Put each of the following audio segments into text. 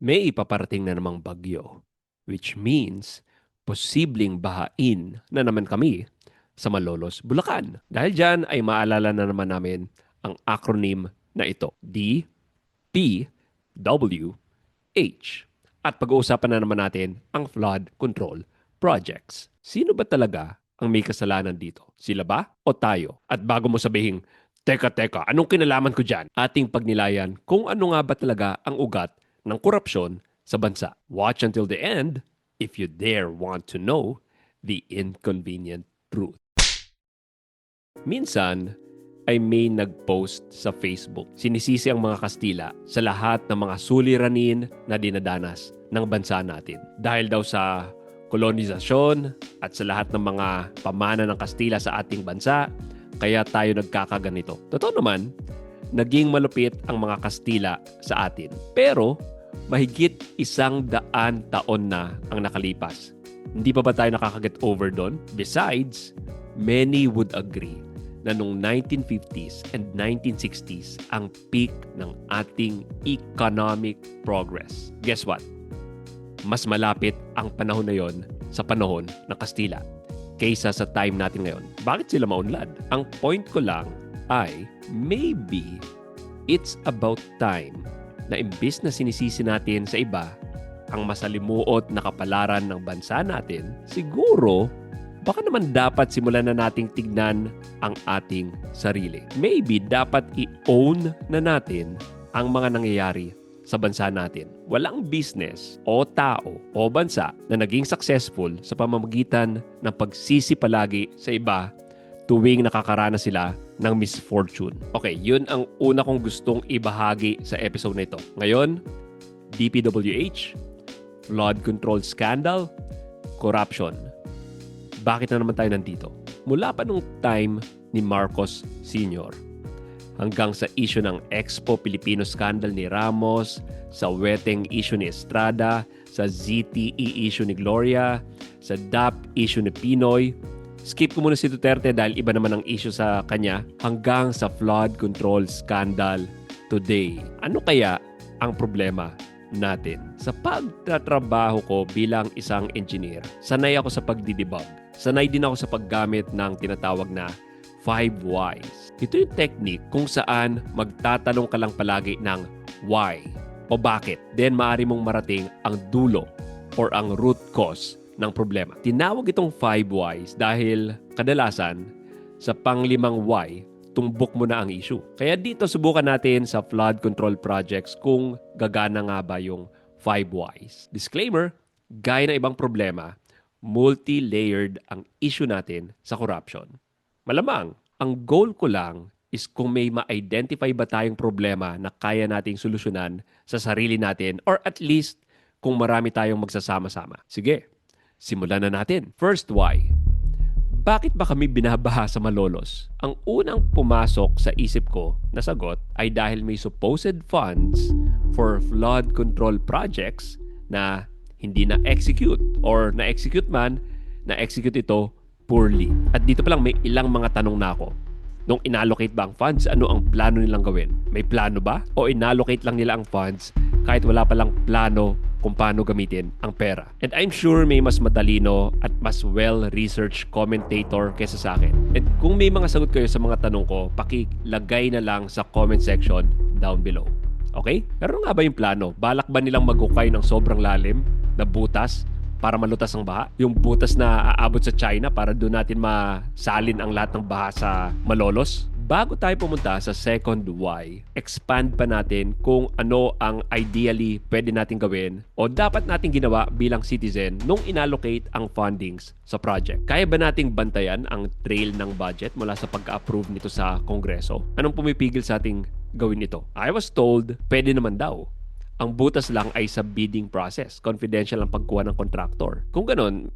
may ipaparating na namang bagyo, which means posibleng bahain na naman kami sa Malolos, Bulacan. Dahil dyan ay maalala na naman namin ang acronym na ito, D, P, W, H. At pag-uusapan na naman natin ang flood control projects. Sino ba talaga ang may kasalanan dito? Sila ba o tayo? At bago mo sabihin, Teka, teka, anong kinalaman ko dyan? Ating pagnilayan kung ano nga ba talaga ang ugat ng korupsyon sa bansa. Watch until the end if you dare want to know the inconvenient truth. Minsan ay may nag-post sa Facebook. Sinisisi ang mga Kastila sa lahat ng mga suliranin na dinadanas ng bansa natin. Dahil daw sa kolonisasyon at sa lahat ng mga pamana ng Kastila sa ating bansa, kaya tayo nagkakaganito. Totoo naman, naging malupit ang mga Kastila sa atin. Pero mahigit isang daan taon na ang nakalipas. Hindi pa ba tayo nakakaget over doon? Besides, many would agree na noong 1950s and 1960s ang peak ng ating economic progress. Guess what? Mas malapit ang panahon na yon sa panahon ng Kastila kaysa sa time natin ngayon. Bakit sila maunlad? Ang point ko lang ay maybe it's about time na imbis na sinisisi natin sa iba ang masalimuot na kapalaran ng bansa natin, siguro baka naman dapat simulan na nating tignan ang ating sarili. Maybe dapat i-own na natin ang mga nangyayari sa bansa natin. Walang business o tao o bansa na naging successful sa pamamagitan ng pagsisi palagi sa iba tuwing nakakaranas sila ng misfortune. Okay, yun ang una kong gustong ibahagi sa episode na ito. Ngayon, DPWH, flood control scandal, corruption. Bakit na naman tayo nandito? Mula pa nung time ni Marcos Sr hanggang sa issue ng Expo Filipino scandal ni Ramos, sa weteng issue ni Estrada, sa ZTE issue ni Gloria, sa DAP issue ni Pinoy. Skip ko muna si Duterte dahil iba naman ang issue sa kanya hanggang sa flood control scandal today. Ano kaya ang problema natin? Sa pagtatrabaho ko bilang isang engineer, sanay ako sa pagdidebug. Sanay din ako sa paggamit ng tinatawag na 5 whys. Ito yung technique kung saan magtatanong ka lang palagi ng why o bakit. Then maaari mong marating ang dulo or ang root cause ng problema. Tinawag itong 5 whys dahil kadalasan sa panglimang why, tumbok mo na ang issue. Kaya dito subukan natin sa flood control projects kung gagana nga ba yung 5 whys. Disclaimer, gaya ng ibang problema, multi-layered ang issue natin sa corruption. Malamang, ang goal ko lang is kung may ma-identify ba tayong problema na kaya nating solusyonan sa sarili natin or at least kung marami tayong magsasama-sama. Sige, simulan na natin. First why. Bakit ba kami binabaha sa malolos? Ang unang pumasok sa isip ko na sagot ay dahil may supposed funds for flood control projects na hindi na-execute or na-execute man, na-execute ito poorly. At dito pa lang may ilang mga tanong na ako. Nung inallocate ba ang funds, ano ang plano nilang gawin? May plano ba? O inallocate lang nila ang funds kahit wala pa lang plano kung paano gamitin ang pera. And I'm sure may mas matalino at mas well-researched commentator kesa sa akin. And kung may mga sagot kayo sa mga tanong ko, pakilagay na lang sa comment section down below. Okay? Pero nga ba yung plano? Balak ba nilang maghukay ng sobrang lalim na butas para malutas ang baha. Yung butas na aabot sa China para doon natin masalin ang lahat ng baha sa Malolos. Bago tayo pumunta sa second why, expand pa natin kung ano ang ideally pwede natin gawin o dapat natin ginawa bilang citizen nung inallocate ang fundings sa project. Kaya ba nating bantayan ang trail ng budget mula sa pagka-approve nito sa Kongreso? Anong pumipigil sa ating gawin ito? I was told, pwede naman daw ang butas lang ay sa bidding process. Confidential ang pagkuha ng contractor. Kung ganun,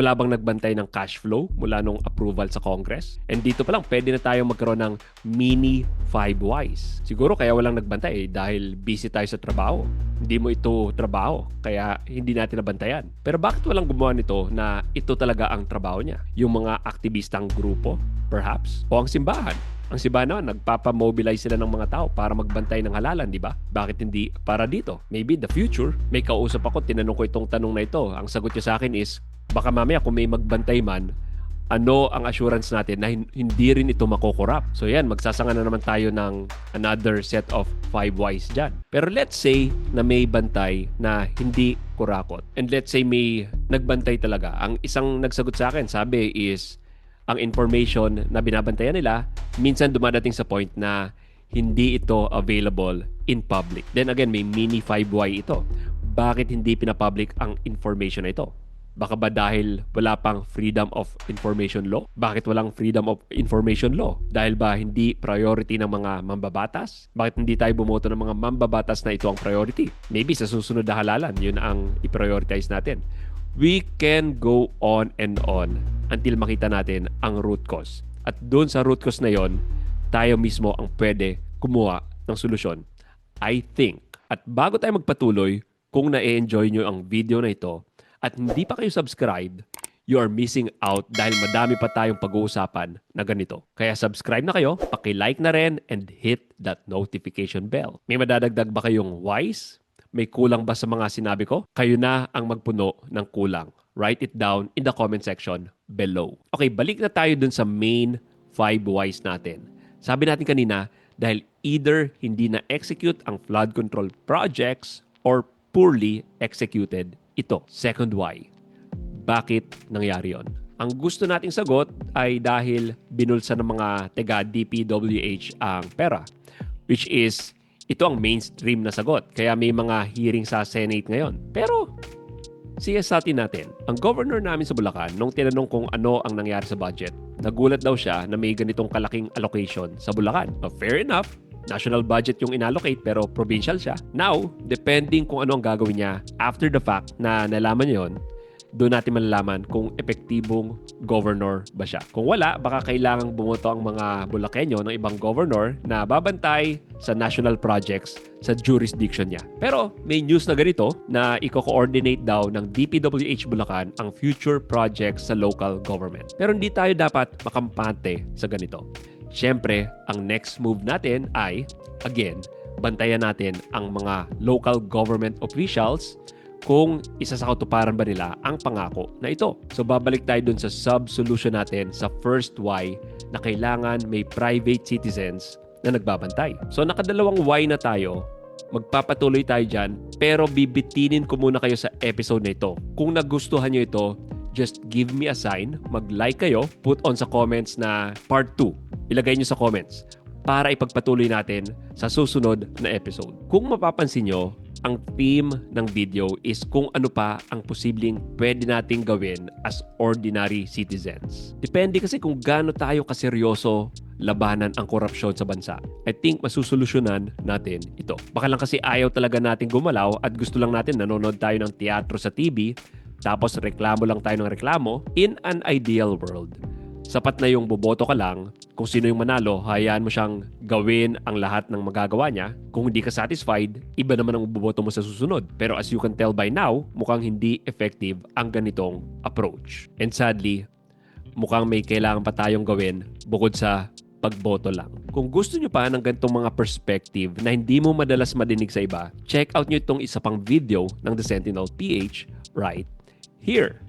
wala bang nagbantay ng cash flow mula nung approval sa Congress? And dito pa lang, pwede na tayong magkaroon ng mini 5 Ys. Siguro kaya walang nagbantay eh, dahil busy tayo sa trabaho. Hindi mo ito trabaho, kaya hindi natin nabantayan. Pero bakit walang gumawa nito na ito talaga ang trabaho niya? Yung mga aktivistang grupo, perhaps? O ang simbahan? Ang Siba naman, nagpapamobilize sila ng mga tao para magbantay ng halalan, di ba? Bakit hindi para dito? Maybe the future. May kausap ako, tinanong ko itong tanong na ito. Ang sagot niya sa akin is, baka mamaya kung may magbantay man, ano ang assurance natin na hin- hindi rin ito makokorap. So yan, magsasanga na naman tayo ng another set of five whys dyan. Pero let's say na may bantay na hindi kurakot. And let's say may nagbantay talaga. Ang isang nagsagot sa akin, sabi is, ang information na binabantayan nila, minsan dumadating sa point na hindi ito available in public. Then again, may mini 5Y ito. Bakit hindi pinapublic ang information na ito? Baka ba dahil wala pang freedom of information law? Bakit walang freedom of information law? Dahil ba hindi priority ng mga mambabatas? Bakit hindi tayo bumoto ng mga mambabatas na ito ang priority? Maybe sa susunod na halalan, yun ang i-prioritize natin. We can go on and on until makita natin ang root cause. At doon sa root cause na yon, tayo mismo ang pwede kumuha ng solusyon. I think. At bago tayo magpatuloy, kung na-enjoy nyo ang video na ito at hindi pa kayo subscribe, you are missing out dahil madami pa tayong pag-uusapan na ganito. Kaya subscribe na kayo, paki-like na rin, and hit that notification bell. May madadagdag ba kayong wise? May kulang ba sa mga sinabi ko? Kayo na ang magpuno ng kulang. Write it down in the comment section below. Okay, balik na tayo dun sa main 5 whys natin. Sabi natin kanina, dahil either hindi na-execute ang flood control projects or poorly executed ito. Second why, bakit nangyari yon? Ang gusto nating sagot ay dahil binulsa ng mga taga DPWH ang pera. Which is, ito ang mainstream na sagot. Kaya may mga hearing sa Senate ngayon. Pero, siyasatin natin. Ang governor namin sa Bulacan, nung tinanong kung ano ang nangyari sa budget, nagulat daw siya na may ganitong kalaking allocation sa Bulacan. Uh, fair enough, national budget yung inallocate pero provincial siya. Now, depending kung ano ang gagawin niya after the fact na nalaman niya yun, doon natin malalaman kung epektibong governor ba siya. Kung wala, baka kailangang bumoto ang mga Bulakenyo ng ibang governor na babantay sa national projects sa jurisdiction niya. Pero may news na ganito na i-coordinate daw ng DPWH Bulacan ang future projects sa local government. Pero hindi tayo dapat makampante sa ganito. Siyempre, ang next move natin ay, again, bantayan natin ang mga local government officials kung isa sa katuparan ba nila ang pangako na ito. So babalik tayo dun sa sub-solution natin sa first why na kailangan may private citizens na nagbabantay. So nakadalawang why na tayo, magpapatuloy tayo dyan, pero bibitinin ko muna kayo sa episode na ito. Kung nagustuhan nyo ito, just give me a sign, mag-like kayo, put on sa comments na part 2. Ilagay nyo sa comments para ipagpatuloy natin sa susunod na episode. Kung mapapansin nyo, ang theme ng video is kung ano pa ang posibleng pwede nating gawin as ordinary citizens. Depende kasi kung gaano tayo kaseryoso labanan ang korupsyon sa bansa. I think masusolusyonan natin ito. Baka lang kasi ayaw talaga natin gumalaw at gusto lang natin nanonood tayo ng teatro sa TV tapos reklamo lang tayo ng reklamo in an ideal world sapat na yung boboto ka lang, kung sino yung manalo, hayaan mo siyang gawin ang lahat ng magagawa niya. Kung hindi ka satisfied, iba naman ang boboto mo sa susunod. Pero as you can tell by now, mukhang hindi effective ang ganitong approach. And sadly, mukhang may kailangan pa tayong gawin bukod sa pagboto lang. Kung gusto nyo pa ng ganitong mga perspective na hindi mo madalas madinig sa iba, check out nyo itong isa pang video ng The Sentinel PH right here.